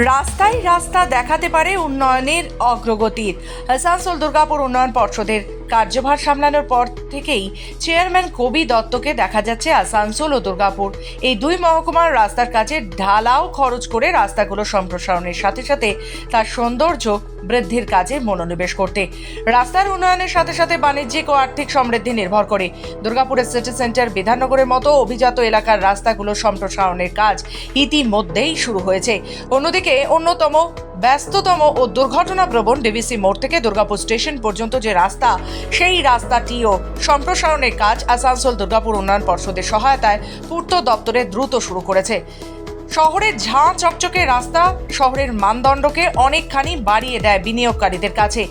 রাস্তায় রাস্তা দেখাতে পারে উন্নয়নের অগ্রগতির আসানসোল দুর্গাপুর উন্নয়ন পর্ষদের কার্যভার সামলানোর পর থেকেই চেয়ারম্যান কবি দত্তকে দেখা যাচ্ছে আসানসোল ও দুর্গাপুর। এই দুই মহকুমার রাস্তার কাছে ঢালাও খরচ করে রাস্তাগুলো সম্প্রসারণের সাথে সাথে তার সৌন্দর্য বৃদ্ধির কাজে মনোনিবেশ করতে। রাস্তার উন্নয়নের সাথে সাথে বাণিজ্যিক ও আর্থিক সমৃদ্ধি নির্ভর করে। দুর্গাপুরের সিটি সেন্টার বিধাননগরের মতো অভিজাত এলাকার রাস্তাগুলো সম্প্রসারণের কাজ ইতিমধ্যেই শুরু হয়েছে। অন্যদিকে অন্যতম ব্যস্ততম ও দুর্ঘটনাপ্রবণ ডিভিসি মোড় থেকে দুর্গাপুর স্টেশন পর্যন্ত যে রাস্তা, সেই রাস্তাটিও সম্প্রসারণের কাজ আসানসোল দুর্গাপুর উন্নয়ন পর্ষদের সহায়তায় পূর্ত দপ্তরে দ্রুত শুরু করেছে। শহরের ঝাঁ চকচকে রাস্তা, শহরের মানদণ্ডকে অনেকখানি বাড়িয়ে দেয় বিনিয়োগকারীদের কাছে।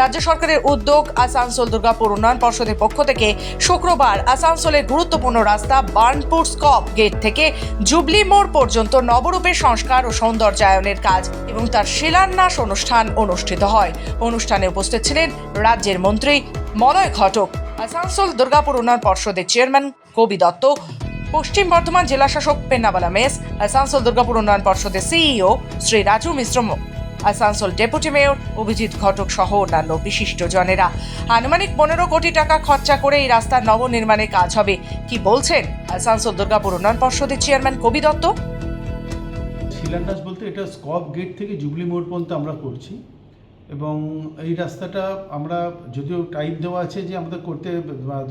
রাজ্য সরকারের উদ্যোগ আসানসোল দুর্গাপুর উন্নয়ন পর্ষদের পক্ষ থেকে শুক্রবার আসানসোলের গুরুত্বপূর্ণ রাস্তা বার্নপুর স্কপ গেট থেকে জুবলি মোড় পর্যন্ত নবরূপের সংস্কার ও সৌন্দর্যায়নের কাজ এবং তার শিলান্যাস অনুষ্ঠান অনুষ্ঠিত হয়। অনুষ্ঠানে উপস্থিত ছিলেন রাজ্যের মন্ত্রী মলয় ঘটক। আসানসোল দুর্গাপুর উন্নয়ন পর্ষদের চেয়ারম্যান কবি দত্ত পশ্চিম বর্ধমান জেলা শাসক পেন্নাবালা মেস আসানসোল দুর্গাপুর উন্নয়ন পর্ষদের CEO Shri Raju Mishra Asansol deputy mayor Abhijit Ghatak সহ অন্যান্য বিশিষ্টজনেরা আনুমানিক পনেরো কোটি টাকা খরচা করে এই রাস্তার নবনির্মাণের কাজ হবে। কি বলছেন আসানসোল দুর্গাপুর উন্নয়ন পর্ষদের চেয়ারম্যান কবি দত্ত? শিলান্যাস বলতে এটা স্কপ গেট থেকে জুবলি মোড় পর্যন্ত আমরা করছি। এবং এই রাস্তাটা আমরা যদিও টাইম দেওয়া আছে যে আমাদের করতে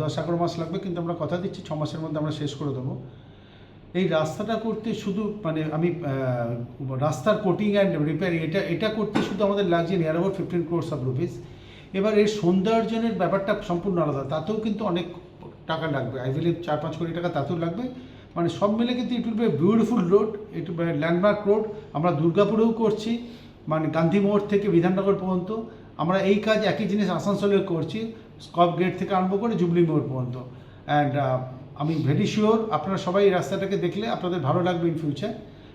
দশ এগারো মাস লাগবে, কিন্তু আমরা কথা দিচ্ছি, ছ মাসের মধ্যে আমরা শেষ করে দেবো। এই রাস্তাটা করতে শুধু মানে আমি রাস্তার কোটিং অ্যান্ড রিপেয়ারিং এটা এটা করতে শুধু আমাদের লাগছে near about fifteen crores of rupees এবার এর সৌন্দর্যনের ব্যাপারটা সম্পূর্ণ আলাদা, তাতেও কিন্তু অনেক টাকা লাগবে। আই বিলিভ চার পাঁচ কোটি টাকা তাতেও লাগবে। মানে সব মিলে কিন্তু it will be beautiful road it landmark road আমরা দুর্গাপুরেও করছি মানে গান্ধী মোড় থেকে বিধাননগর পর্যন্ত আমরা এই কাজ একই জিনিস আসানসোলে করছি স্কপ গেট থেকে আরম্ভ করে জুবলি মোড় পর্যন্ত। অ্যান্ড আমি ভেরি শিওর আপনারা সবাই এই রাস্তাটাকে দেখলে আপনাদের ভালো লাগবে in future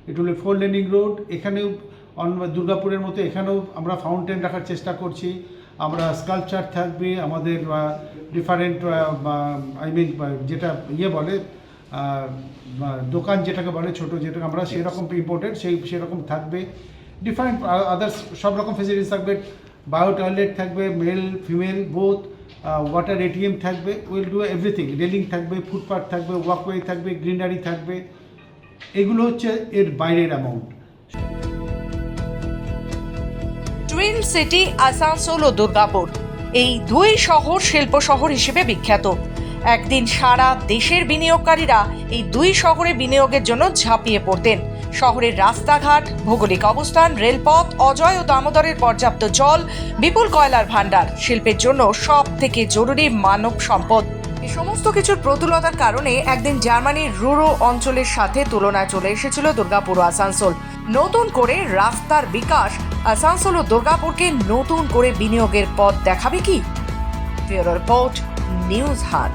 it will four laning road এখানেও অন- দুর্গাপুরের মতো এখানেও আমরা ফাউন্টেন রাখার চেষ্টা করছি। আমরা স্কাল্পচার থাকবে আমাদের ডিফারেন্ট আই মিন যেটা ইয়ে বলে দোকান যেটাকে বলে ছোট যেটাকে আমরা সেরকম ইম্পোর্টেড সেই সেরকম থাকবে। ডিফারেন্ট আদার্স সব রকম ফেসিলিটিস থাকবে বায়ো টয়লেট থাকবে male female both water ATM থাকবে উইল ডু এভরিথিং রেলিং থাকবে ফুটপাথ থাকবে ওয়াকওয়ে থাকবে গ্রিনারি থাকবে, এগুলো হচ্ছে এর বাইরের অ্যামাউন্ট টুইন সিটি আসানসোল ও দুর্গাপুর, এই দুই শহর শিল্প শহর হিসেবে বিখ্যাত। একদিন সারা দেশের বিনিয়োগকারীরা এই দুই শহরে বিনিয়োগের জন্য ঝাঁপিয়ে পড়তেন। শহরের রাস্তাঘাট, ভৌগোলিক অবস্থান, রেলপথ, অজয় ও দামোদরের পর্যাপ্ত জল, বিপুল কয়লার ভাণ্ডার, শিল্পের জন্য সব থেকে জরুরি মানব সম্পদ। এই সমস্ত কিছুর প্রতুলতার কারণে একদিন জার্মানির রুরো অঞ্চলের সাথে তুলনায় চলে এসেছিল দুর্গাপুর আসানসোল। নতুন করে রাস্তার বিকাশ, আসানসোল ও দুর্গাপুরকে নতুন করে বিনিয়োগের পথ দেখাবে কি? রিপোর্ট, নিউজ হাট।